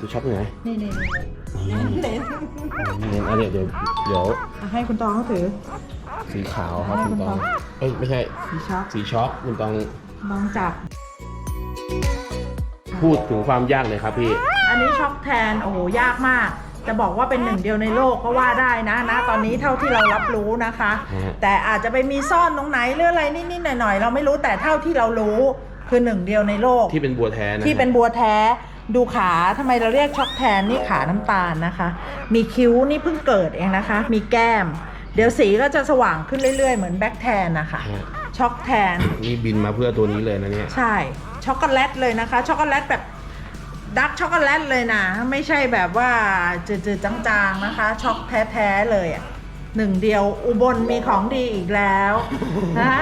ดูช็อปอยู่ไหนนี่นี่นี่นี่เน้นนี่อันเดี๋ยวเดี๋ยวเดี๋ยวอะให้คุณตองเขาถือ สีขาวครับให้คุณตองคุณตองเอ้ยไม่ใช่ สีช็อกสีช็อกคุณตองลองจับ พูดถึงความยากเลยครับพี่ อันนี้ช็อกแทน โอ้โห ยากมาก จะบอกว่าเป็นหนึ่งเดียวในโลกก็ว่าได้นะนะ ตอนนี้เท่าที่เรารับรู้นะคะ ฮะ แต่อาจจะไปมีซ่อนตรงไหนหรืออะไรนิดๆหน่อยๆ เราไม่รู้แต่เท่าที่เรารู้คือหนึ่งเดียวในโลก ที่เป็นบัวแท้นะที่เป็นบัวแท้ ดูขาทำไมเราเรียกช็อกแทนนี่ขาน้ำตาลนะคะ มีคิ้วนี่เพิ่งเกิดเองนะคะ มีแก้ม เดี๋ยวสีก็จะสว่างขึ้นเรื่อยๆ เหมือนแบ็คแทนนะคะฮะช็อกแทน นี่บินมาเพื่อตัวนี้เลยนะเนี่ย ใช่ ช็อกโกแลตเลยนะคะ ช็อกโกแลตแบบดักช็อกโกแลตเลยนะ ไม่ใช่แบบว่าจืดๆจางๆนะคะ ช็อกแท้ๆเลยอะหนึ่งเดียวอุบลมีของดีอีกแล้วนะ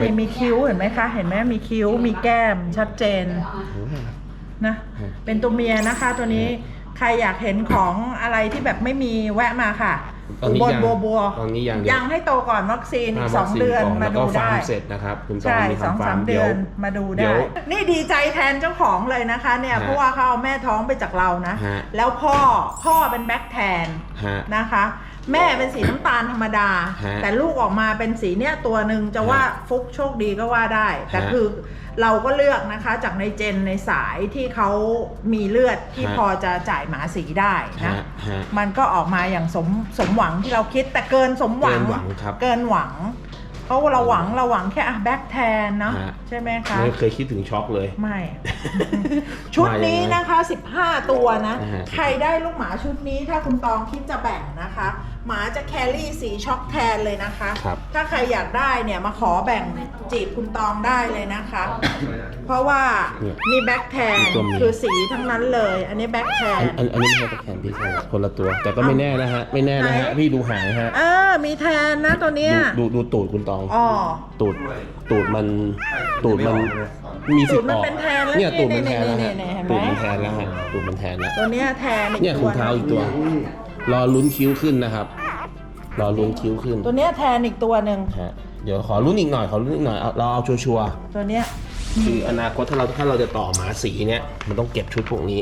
นี่มีคิ้วเห็นไหมคะ เห็นไหมมีคิ้วมีแก้มชัดเจนนะอืมเป็นตัวเมียนะคะ ตัวนี้ใครอยากเห็นของอะไรที่แบบไม่มีแวะมาค่ะตอนนี้บยังบัวบัวตอนนี้ยังยังให้โตก่อนวัคซีนอีกาสองเดือนวัคซีมาก่ดูแล้วก็ฟาได้ร์มเสร็จนะครับคุณตองใช่มีสองทำฟาสาร์มมเดืเดี๋ยอวน มาดูเดี๋ได้ ยวนี่ดีใจแทนเจ้าของเลยนะคะเนี่ยฮะเพราะว่าเขาเอาแม่ท้องไปจากเรานะ ฮะ แล้วพ่อพ่อเป็นแบ็คแทนฮะ นะคะ แม่เป็นสีน้ำตาลธรรมดา ฮะแต่ลูกออกมาเป็นสีเนี้ยตัวหนึ่งจะว่าฮะฟุกโชคดีก็ว่าได้ แต่ฮะคือเราก็เลือกนะคะจากในเจนในสายที่เขามีเลือดที่ฮะ พอจะจ่ายหมาสีได้นะ ฮะฮะ มันก็ออกมาอย่างสมสมหวังที่เราคิดแต่เกินสมหวัง เกินหวังครับ เกินหวัง เพราะว่าเราหวังเราหวังแค่อะแบ็คแทนเนาะฮะ ใช่ไหมคะ ไม่เคยคิดถึงช็อกเลย ไม่ ชุดนี้นะคะ 15 ตัวนะ อ่าฮะ ใครได้ลูกหมาชุดนี้ถ้าคุณตองคิดจะแบ่งนะคะหมาจะแครี่สีช็อกแทนเลยนะคะ ครับ ถ้าใครอยากได้เนี่ยมาขอแบ่งจีบคุณตองได้เลยนะคะ เพราะว่าเนี่ยนี่แบ็คแทนมีตัวเมียคือสีทั้งนั้นเลย อันนี้แบ็คแทอันนอันอันนี้ไม่ใช่ตะแคงพี่ใช่คนละตัว แต่ก็ไม่แน่นะฮะ ไม่แน่นะฮะ ไหน พี่ดูหางฮะ เออ มีแทนนะตัวเนี้ยดูดูดูตูดคุณตอง อ๋อ ตูด ตูดมัน ตูดมัน มีสิทธิ์ออกตูดมันเป็นแทนแล้วเนี่ยตูดมันแทนแล้วนี่ฮะนี่นี่เห็นไหม ตูดมันแทนแล้วฮะตูดมันแทนแล้ว ตัวเนี้ยแทนอีกเนี่ยตัคุวณเท้าอีกตัว รอลุ้นคิ้วขึ้นนะครับ รอลุ้นคิ้วขึ้นตัวเนี้ยแทนอีกตัวหนึ่งฮะเดี๋ยวขอลุ้นอีกหน่อยขอลุ้นอีกหน่อยเอาเราเอาชัวร์ตัวเนี้ยๆคืออนาคตถ้าเราถ้าเราจะต่อหมาสีเนี่ยมันต้องเก็บชุดพวกนี้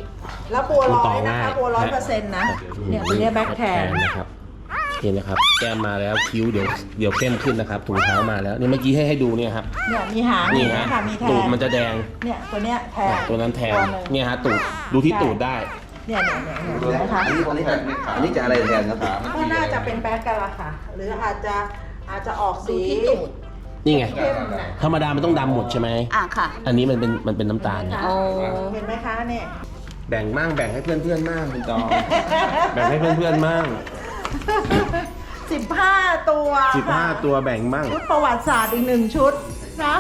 แล้วบัวคุณร้ต่อยนะคะง่ายบัวร้อยเปอร์เซ็นต์นะเนี่ยตัวเนี้ยแบ็คแทน นะครับนี่นะครับ แก้มมาแล้วคิ้วเดี๋ยวเดี๋ยวเข้มขึ้นนะครับถุงเท้ามาแล้วนี่เมื่อกี้ให้ให้ดูเนี่ยครับเนี่ยมีหางนี่นะฮะคะมีแทตูดนมันจะแดง เนี่ยตัวเนี้ยแทน ตัวนั้นแทนตัวหงเนี่ยฮะตูดดูที่ตูดได้ เนี่ยเนี่ยเนี่ยเนี่ยเห็นไหมคะ อันนี้อันนี้จะอันนี้จะอะไรแทนครับก็น่าจะเป็นแบ็คกันละค่ะ หรืออาจจะอาจจะออกสีที่ตูดนี่ไง เข้มน่ะธรรมดามันต้องดำหมดใช่ไหม อะค่ะ อันนี้มันเป็นมันเป็นน้ำตาล โอ้ เห็นไหมคะเนี่ย แบ่งมั่งแบ่งให้เพื่อนเพื่อนๆมั่งคุณตองแบ่งให้เพื่อนเพื่อนๆมั่งสิบห้าตัวสิบห้าค่ะตัวแบ่งมั่ง ชุดประวัติศาสตร์อีกหนึ่งชุดนะ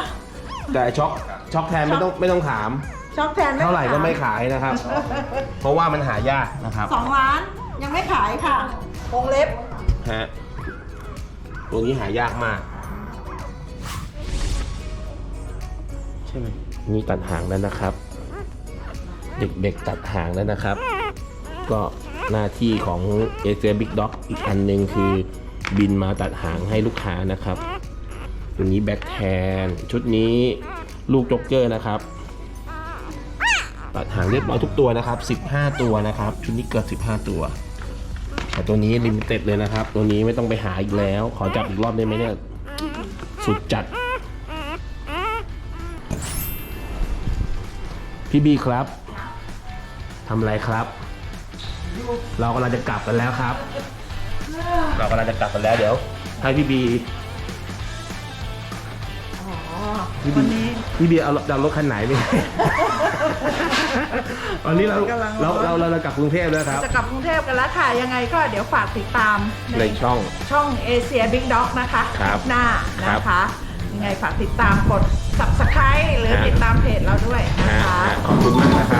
แต่ช็อกช็อกแทนไม่ต้องไม่ต้องถาม ช็อกแทนเท่าไหร่ก็ไม่ขายนะครับ เพราะว่ามันหายากนะครับสองล้านยังไม่ขายค่ะวงเล็บฮะตัวนี้หายากมาก ใช่ไหมนี่ตัดหางแล้วนะครับ เด็กๆตัดหางแล้วนะครับ ก็หน้าที่ของเอเ i บิ๊กด็อกอีกอันหนึ่งคือบินมาตัดหางให้ลูกค้านะครับ ตัวนี้แบ็คแทน ชุดนี้ลูกจ็อกเกอร์นะครับ ตัดหางเรียบร้อยทุกตัวนะครับ 15 ตัวนะครับชุดนี้เกิด15 ตัวแต่ตัวนี้ลิมิเต็ดเลยนะครับ ตัวนี้ไม่ต้องไปหาอีกแล้ว ขอจับอีกรอบได้ไหมเนี่ยสุดจัด พี่บีครับทำอะไรครับ เรากำลังจะกลับกันแล้วครับ เรากำลังจะกลับกันแล้วเดี๋ยวให้พี่บีอ๋อพี่วับีนนี้พี่บีเอาเอารถคันไหนไป วันนี้เรากำลัง เราเราเราเรากลับกรุงเทพแล้วครับ จะกลับกรุงเทพกันแล้วค่ะ ยังไงก็เดี๋ยวฝากติดตามในช่อง ช่องเอเชียบิ๊กด็อกนะคะครับหน้าครับนะคะ ยังไงฝากติดตามกด subscribe หรือฮะ ติดตามเพจเราด้วยนะฮะคะ ฮะขอบคุณมากนะครับ